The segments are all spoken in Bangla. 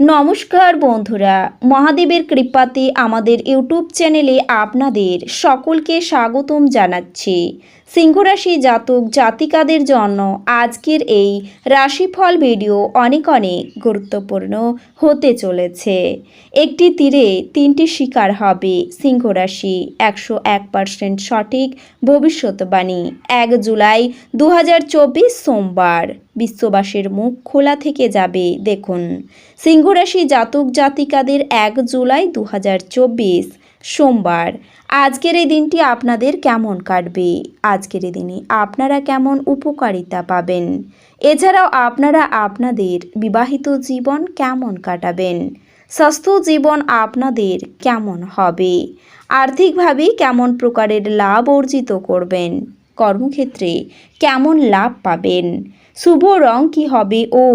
নমস্কার বন্ধুরা মহাদেবের কৃপাতে আমাদের ইউটিউব চ্যানেলে আপনাদের সকলকে স্বাগতম জানাচ্ছি। সিংহরাশি জাতক জাতিকাদের জন্য আজকের এই রাশিফল ভিডিও অনেক অনেক গুরুত্বপূর্ণ হতে চলেছে। একটি তীরে তিনটি শিকার হবে সিংহরাশি, একশো এক পার্সেন্ট সঠিক ভবিষ্যৎবাণী, এক জুলাই দু হাজার চব্বিশ সোমবার। বিশ্ববাসীর মুখ খোলা থেকে যাবে, দেখুন। সিংহরাশি জাতক জাতিকাদের এক জুলাই দু হাজার চব্বিশ। সোমবার। আজকের এই দিনটি আপনাদের কেমন কাটবে? আজকের এই দিনে আপনারা কেমন উপকারিতা পাবেন? এছাড়াও আপনারা আপনাদের বিবাহিত জীবন কেমন কাটাবেন? স্বাস্থ্য জীবন আপনাদের কেমন হবে? আর্থিকভাবে কেমন প্রকারের লাভ অর্জিত করবেন? কর্মক্ষেত্রে কেমন লাভ পাবেন? শুভ রং কি হবে? ও,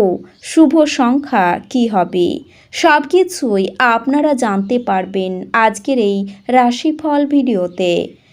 শুভ সংখ্যা কি হবে? সব কিছুই আপনারা জানতে পারবেন আজকের এই রাশিফল ভিডিওতে।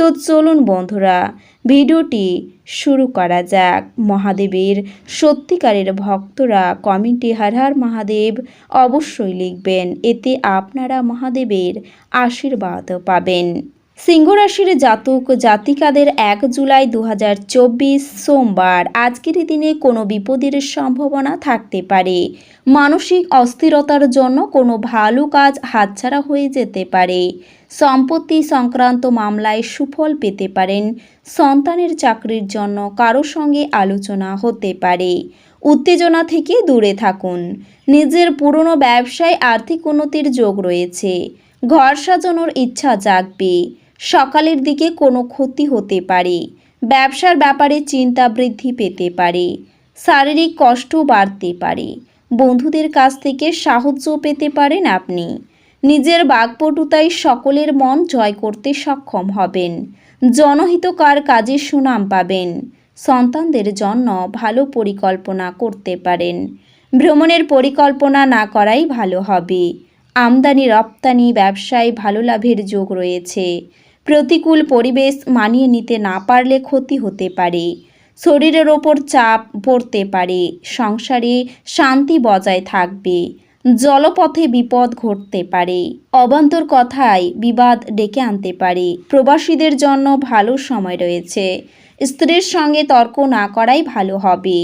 তো চলুন বন্ধুরা, ভিডিওটি শুরু করা যাক। মহাদেবের সত্যিকারের ভক্তরা কমেন্টে হার হার মহাদেব অবশ্যই লিখবেন, এতে আপনারা মহাদেবের আশীর্বাদ পাবেন। সিংহরাশির জাতক জাতিকাদের এক জুলাই দু হাজার চব্বিশ সোমবার। আজকের দিনে কোনো বিপদের সম্ভাবনা থাকতে পারে। মানসিক অস্থিরতার জন্য কোনো ভালো কাজ হাতছাড়া হয়ে যেতে পারে। সম্পত্তি সংক্রান্ত মামলায় সুফল পেতে পারেন। সন্তানের চাকরির জন্য কারও সঙ্গে আলোচনা হতে পারে। উত্তেজনা থেকে দূরে থাকুন। নিজের পুরনো ব্যবসায় আর্থিক উন্নতির যোগ রয়েছে। ঘর সাজানোর ইচ্ছা জাগবে। সকালের দিকে কোনো ক্ষতি হতে পারে। ব্যবসার ব্যাপারে চিন্তা বৃদ্ধি পেতে পারে। শারীরিক কষ্ট বাড়তে পারে। বন্ধুদের কাছ থেকে সাহায্য পেতে পারেন আপনি। নিজের বাগপটুতায় সকলের মন জয় করতে সক্ষম হবেন। জনহিতকার কাজে সুনাম পাবেন। সন্তানদের জন্য ভালো পরিকল্পনা করতে পারেন। ভ্রমণের পরিকল্পনা না করাই ভালো হবে। আমদানি রপ্তানি ব্যবসায় ভালো লাভের যোগ রয়েছে। প্রতিকূল পরিবেশ মানিয়ে নিতে না পারলে ক্ষতি হতে পারে। শরীরের ওপর চাপ পড়তে পারে। সংসারে শান্তি বজায় থাকবে। জলপথে বিপদ ঘটতে পারে। অবান্তর কথায় বিবাদ ডেকে আনতে পারে। প্রবাসীদের জন্য ভালো সময় রয়েছে। স্ত্রীর সঙ্গে তর্ক না করাই ভালো হবে।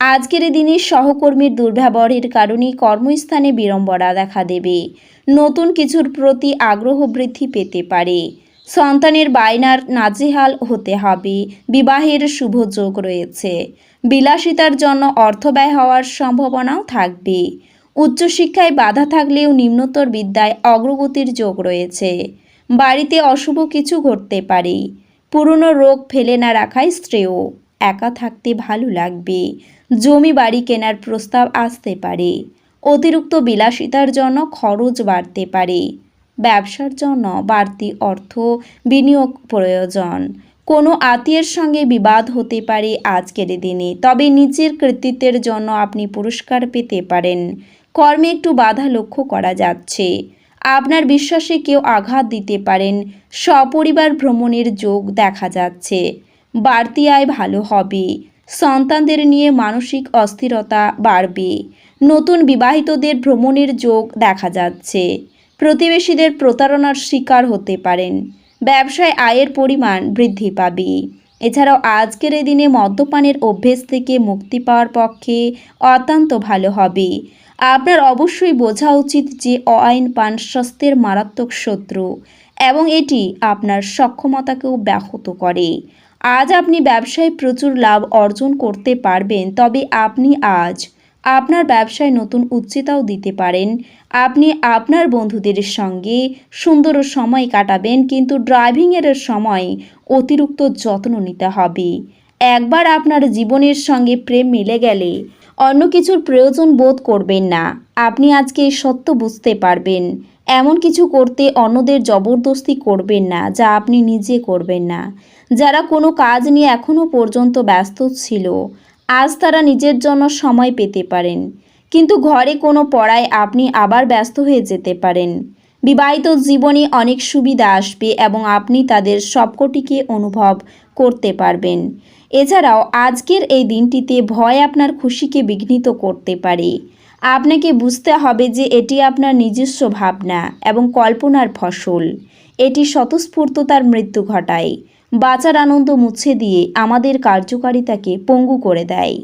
আজকের দিনে সহকর্মীর দুর্ব্যবহারের কারণে কর্মস্থানে বিড়ম্বনা দেখা দেবে। নতুন কিছুর প্রতি আগ্রহ বৃদ্ধি পেতে পারে। সন্তানের বায়নার নাজেহাল হতে হবে। বিবাহের শুভ যোগ রয়েছে। বিলাসিতার জন্য অর্থ ব্যয় হওয়ার সম্ভাবনাও থাকবে। উচ্চশিক্ষায় বাধা থাকলেও নিম্নতর বিদ্যায় অগ্রগতির যোগ রয়েছে। বাড়িতে অশুভ কিছু ঘটতে পারে। পুরনো রোগ ফেলে না রাখাই শ্রেয়। একা থাকতে ভালো লাগবে। জমি বাড়ি কেনার প্রস্তাব আসতে পারে। অতিরিক্ত বিলাসিতার জন্য খরচ বাড়তে পারে। ব্যবসার জন্য বাড়তি অর্থ বিনিয়োগ প্রয়োজন। কোনো আত্মীয়ের সঙ্গে বিবাদ হতে পারে আজকের দিনে, তবে নিজের কৃতিত্বের জন্য আপনি পুরস্কার পেতে পারেন। কর্মে একটু বাধা লক্ষ্য করা যাচ্ছে। আপনার বিশ্বাসে কেউ আঘাত দিতে পারেন, সপরিবার ভ্রমণের যোগ দেখা যাচ্ছে। বাড়তি আয় ভালো হবে। সন্তানদের নিয়ে মানসিক অস্থিরতা বাড়বে। নতুন বিবাহিতদের ভ্রমণের যোগ দেখা যাচ্ছে। প্রতিবেশীদের প্রতারণার শিকার হতে পারেন। ব্যবসায় আয়ের পরিমাণ বৃদ্ধি পাবে। এছাড়াও আজকের এই দিনে মদ্যপানের অভ্যেস থেকে মুক্তি পাওয়ার পক্ষে অত্যন্ত ভালো হবে। আপনার অবশ্যই বোঝা উচিত যে অআইন পান স্বাস্থ্যের মারাত্মক শত্রু এবং এটি আপনার সক্ষমতাকেও ব্যাহত করে। আজ আপনি ব্যবসায় প্রচুর লাভ অর্জন করতে পারবেন, তবে আপনি আজ আপনার ব্যবসায় নতুন উচ্চতাও দিতে পারেন। আপনি আপনার বন্ধুদের সঙ্গে সুন্দর সময় কাটাবেন, কিন্তু ড্রাইভিংয়ের সময় অতিরিক্ত যত্ন নিতে হবে। একবার আপনার জীবনের সঙ্গে প্রেম মিলে গেলে অন্য কিছুর প্রয়োজন বোধ করবেন না। আপনি আজকে সত্য বুঝতে পারবেন। এমন কিছু করতে অন্যদের জবরদস্তি করবেন না, যা আপনি নিজে করবেন না। যারা কোনো কাজ নিয়ে এখনও পর্যন্ত ব্যস্ত ছিল আজ তারা নিজের জন্য সময় পেতে পারেন। কিন্তু ঘরে কোনো পড়ায় আপনি আবার ব্যস্ত হয়ে যেতে পারেন। বিবাহিত জীবনে অনেক সুবিধা আসবে এবং আপনি তাদের সবকটিকে অনুভব করতে পারবেন। এছাড়াও আজকের এই দিনটিতে ভয় আপনার খুশিকে বিঘ্নিত করতে পারে। আপনাকে বুঝতে হবে যে এটি আপনার নিজস্ব ভাবনা এবং কল্পনার ফসল। এটি স্বতঃস্ফূর্ততার মৃত্যু ঘটায়। বাঁচার আনন্দ মুছে দিয়ে আমাদের কার্যকারিতাকে পঙ্গু করে দেয়।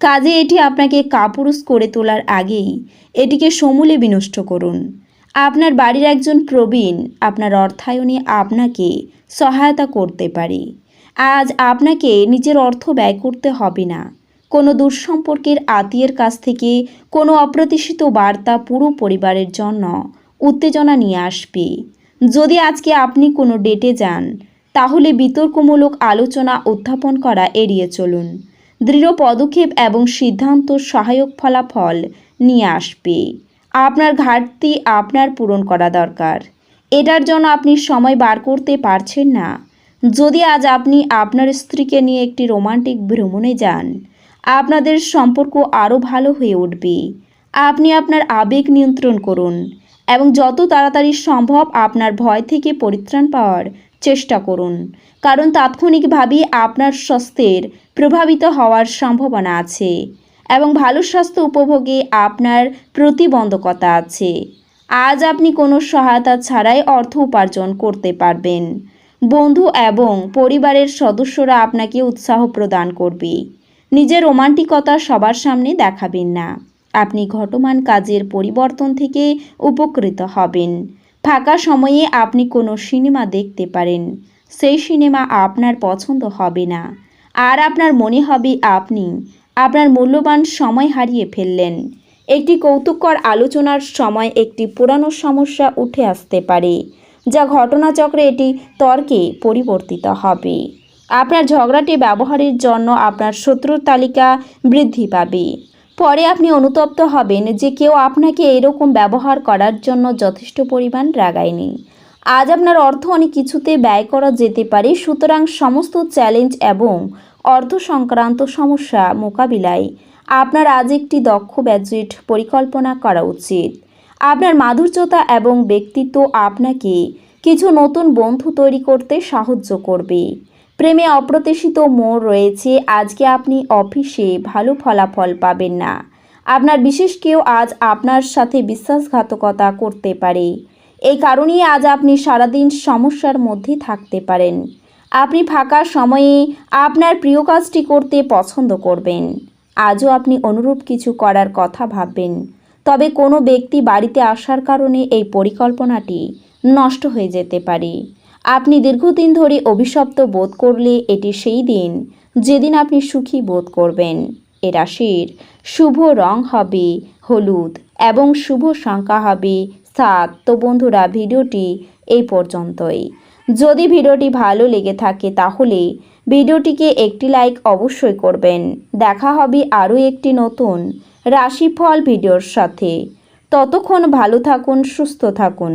কাজে এটি আপনাকে কাপুরুষ করে তোলার আগেই এটিকে সমূলে বিনষ্ট করুন। আপনার বাড়ির একজন প্রবীণ আপনার অর্থায়নে আপনাকে সহায়তা করতে পারে। আজ আপনাকে নিজের অর্থ ব্যয় করতে হবে না। কোনো দুঃসম্পর্কের আত্মীয়ের কাছ থেকে কোনো অপ্রত্যাশিত বার্তা পুরো পরিবারের জন্য উত্তেজনা নিয়ে আসবে। যদি আজকে আপনি কোনো ডেটে যান তাহলে বিতর্কমূলক আলোচনা উত্থাপন করা এড়িয়ে চলুন। দৃঢ় পদক্ষেপ এবং সিদ্ধান্ত সহায়ক ফলাফল নিয়ে আসবে। আপনার ঘাটতি আপনার পূরণ করা দরকার। এটার জন্য আপনি সময় বার করতে পারছেন না। যদি আজ আপনি আপনার স্ত্রীকে নিয়ে একটি রোমান্টিক ভ্রমণে যান, আপনাদের সম্পর্ক আরও ভালো হয়ে উঠবে। আপনি আপনার আবেগ নিয়ন্ত্রণ করুন এবং যত তাড়াতাড়ি সম্ভব আপনার ভয় থেকে পরিত্রাণ পাওয়ার চেষ্টা করুন। কারণ তাৎক্ষণিকভাবে আপনার স্বাস্থ্যের প্রভাবিত হওয়ার সম্ভাবনা আছে এবং ভালো স্বাস্থ্য উপভোগে আপনার প্রতিবন্ধকতা আছে। আজ আপনি কোনো সহায়তা ছাড়াই অর্থ উপার্জন করতে পারবেন। বন্ধু এবং পরিবারের সদস্যরা আপনাকে উৎসাহ প্রদান করবে। নিজের রোমান্টিকতা সবার সামনে দেখাবেন না। আপনি ঘটমান কাজের পরিবর্তন থেকে উপকৃত হবেন। ফাঁকা সময়ে আপনি কোনো সিনেমা দেখতে পারেন। সেই সিনেমা আপনার পছন্দ হবে না। আর আপনার মনে হবে আপনি আপনার মূল্যবান সময় হারিয়ে ফেললেন। একটি কৌতুককর আলোচনার সময় একটি পুরানো সমস্যা উঠে আসতে পারে, যা ঘটনাচক্রে এটি তর্কে পরিবর্তিত হবে। আপনার ঝগড়াটি ব্যবহারের জন্য আপনার শত্রুর তালিকা বৃদ্ধি পাবে। পরে আপনি অনুতপ্ত হবেন যে কেউ আপনাকে এরকম ব্যবহার করার জন্য যথেষ্ট পরিমাণ রাগায়নি। আজ আপনার অর্থ অনেক কিছুতে ব্যয় করা যেতে পারে, সুতরাং সমস্ত চ্যালেঞ্জ এবং অর্থ সংক্রান্ত সমস্যা মোকাবিলায় আপনার আজ একটি দক্ষ বাজেট পরিকল্পনা করা উচিত। আপনার মাধুর্যতা এবং ব্যক্তিত্ব আপনাকে কিছু নতুন বন্ধু তৈরি করতে সাহায্য করবে। প্রেমে অপ্রত্যাশিত মোড় রয়েছে, আজকে আপনি অফিসে ভালো ফলাফল পাবেন না। আপনার বিশেষ কেউ আজ আপনার সাথে বিশ্বাসঘাতকতা করতে পারে। এই কারণেই আজ আপনি সারাদিন সমস্যার মধ্যে থাকতে পারেন। আপনি ফাঁকা সময়ে আপনার প্রিয় কাজটি করতে পছন্দ করবেন। আজও আপনি অনুরূপ কিছু করার কথা ভাববেন। তবে কোনো ব্যক্তি বাড়িতে আসার কারণে এই পরিকল্পনাটি নষ্ট হয়ে যেতে পারে। আপনি দীর্ঘদিন ধরে অভিশপ্ত বোধ করলে এটি সেই দিন যেদিন আপনি সুখী বোধ করবেন। এ রাশির শুভ রং হবে হলুদ এবং শুভ সংখ্যা হবে সাত। তো বন্ধুরা, ভিডিওটি এই পর্যন্তই। যদি ভিডিওটি ভালো লেগে থাকে তাহলে ভিডিওটিকে একটি লাইক অবশ্যই করবেন। দেখা হবে আরও একটি নতুন রাশিফল ভিডিওর সাথে। ততক্ষণ ভালো থাকুন, সুস্থ থাকুন।